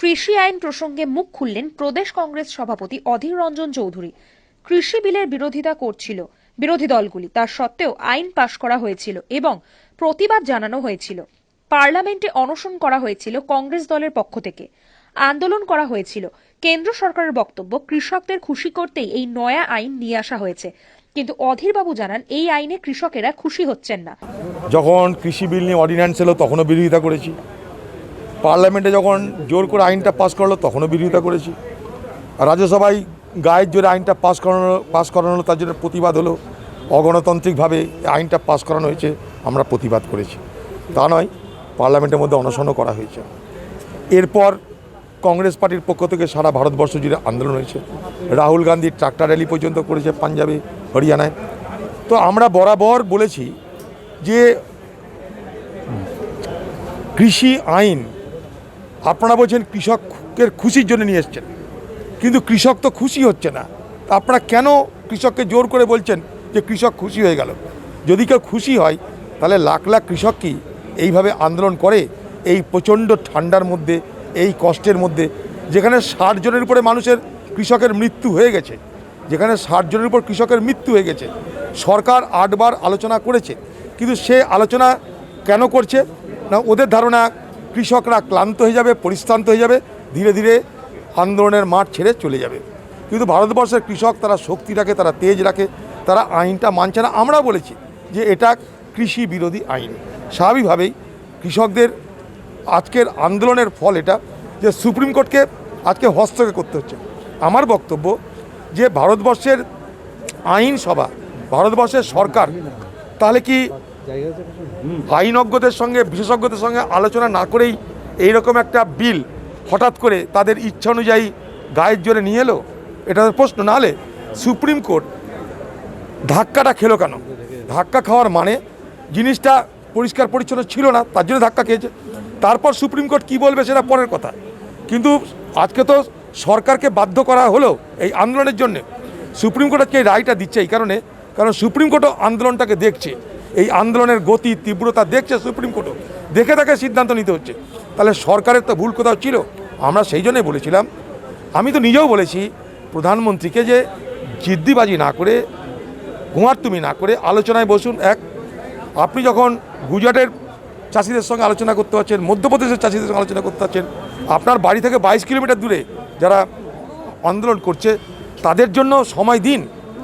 কৃষি আইন প্রসঙ্গে মুখ খুললেন প্রদেশ কংগ্রেস সভাপতি অধীর রঞ্জন চৌধুরী। কৃষি বিলের বিরোধিতা করছিল বিরোধী দলগুলি, তার সত্ত্বেও আইন পাশ করা হয়েছিল এবং প্রতিবাদ জানানো হয়েছিল। পার্লামেন্টে অনশন করা হয়েছিল কংগ্রেস দলের পক্ষ থেকে। আন্দোলন করা হয়েছিল। কেন্দ্র সরকারের বক্তব্য, কৃষকদের খুশি করতেই এই নয়া আইন নিয়ে আসা হয়েছে। কিন্তু অধীরবাবু জানান, এই আইনে কৃষকেরা খুশি হচ্ছেন না। যখন কৃষি বিল নিয়ে অর্ডিন্যান্স এলো, তখনও বিরোধিতা করেছি। পার্লামেন্টে যখন জোর করে আইনটা পাস করল, তখনও বিরোধিতা করেছি। রাজ্যসভায় গায়ের জোরে আইনটা পাস করানো পাস করানো হলো তার জন্য প্রতিবাদ হলো। অগণতান্ত্রিকভাবে আইনটা পাস করানো হয়েছে, আমরা প্রতিবাদ করেছি। তা নয়, পার্লামেন্টের মধ্যে অনশনও করা হয়েছে। এরপর কংগ্রেস পার্টির পক্ষ থেকে সারা ভারতবর্ষ জুড়ে আন্দোলন হয়েছে। রাহুল গান্ধী ট্রাক্টর র্যালি পর্যন্ত করেছে পাঞ্জাবে, হরিয়ানায়। তো আমরা বরাবর বলেছি যে কৃষি আইন আপনারা বলছেন কৃষকের খুশির জন্য নিয়ে এসছেন। কিন্তু কৃষক তো খুশি হচ্ছে না। আপনারা কেন কৃষককে জোর করে বলছেন যে কৃষক খুশি হয়ে গেল? যদি কেউ খুশি হয়, তাহলে লাখ লাখ কৃষক কি এইভাবে আন্দোলন করে এই প্রচণ্ড ঠান্ডার মধ্যে, এই কষ্টের মধ্যে, যেখানে ষাট জনের উপরে মানুষের কৃষকের মৃত্যু হয়ে গেছে, যেখানে ষাট জনের উপর কৃষকের মৃত্যু হয়ে গেছে, সরকার আটবার আলোচনা করেছে, কিন্তু সে আলোচনা কেন করছে? না, ওদের ধারণা কৃষকরা ক্লান্ত হয়ে যাবে, পরিশ্রান্ত হয়ে যাবে, ধীরে ধীরে আন্দোলনের মাঠ ছেড়ে চলে যাবে। কিন্তু ভারতবর্ষের কৃষক তারা শক্তি রাখে, তারা তেজ রাখে, তারা আইনটা মানছে না। আমরা বলেছি যে এটা কৃষি বিরোধী আইন। স্বাভাবিকভাবেই কৃষকদের আজকের আন্দোলনের ফল এটা যে সুপ্রিম কোর্টকে আজকে হস্তক্ষেপ করতে হচ্ছে। আমার বক্তব্য যে ভারতবর্ষের আইনসভা, ভারতবর্ষের সরকার, তাহলে কি আইনজ্ঞদের সঙ্গে, বিশেষজ্ঞদের সঙ্গে আলোচনা না করেই এইরকম একটা বিল হঠাৎ করে তাদের ইচ্ছা অনুযায়ী গায়ের জোরে নিয়ে এলো? এটা প্রশ্ন নাহলে সুপ্রিম কোর্ট ধাক্কাটা খেলো কেন? ধাক্কা খাওয়ার মানে জিনিসটা পরিষ্কার পরিচ্ছন্ন ছিল না, তার জন্য ধাক্কা খেয়েছে। তারপর সুপ্রিম কোর্ট কী বলবে সেটা পরের কথা। কিন্তু আজকে তো সরকারকে বাধ্য করা হলো এই আন্দোলনের জন্য। সুপ্রিম কোর্ট আজকে এই রায়টা দিচ্ছে এই কারণে, কারণ সুপ্রিম কোর্টও আন্দোলনটাকে দেখছে। এই আন্দোলনের গতি, তীব্রতা দেখছে সুপ্রিম কোর্টও। দেখে তাকে সিদ্ধান্ত নিতে হচ্ছে। তাহলে সরকারের তো ভুল কোথাও ছিল? আমরা সেই জন্যই বলেছিলাম। আমি তো নিজেও বলেছি, প্রধানমন্ত্রীকে যে জিদ্দিবাজি না করে ঘুমার তুমি না করে আলোচনায় বসুন এক। আপনি যখন গুজরাটের চাষিদের সঙ্গে আলোচনা করতে পারছেন, মধ্যপ্রদেশের চাষিদের সঙ্গে আলোচনা করতে পারছেন, আপনার বাড়ি থেকে বাইশ কিলোমিটার দূরে যারা আন্দোলন করছে, তাদের জন্য সময় দিন।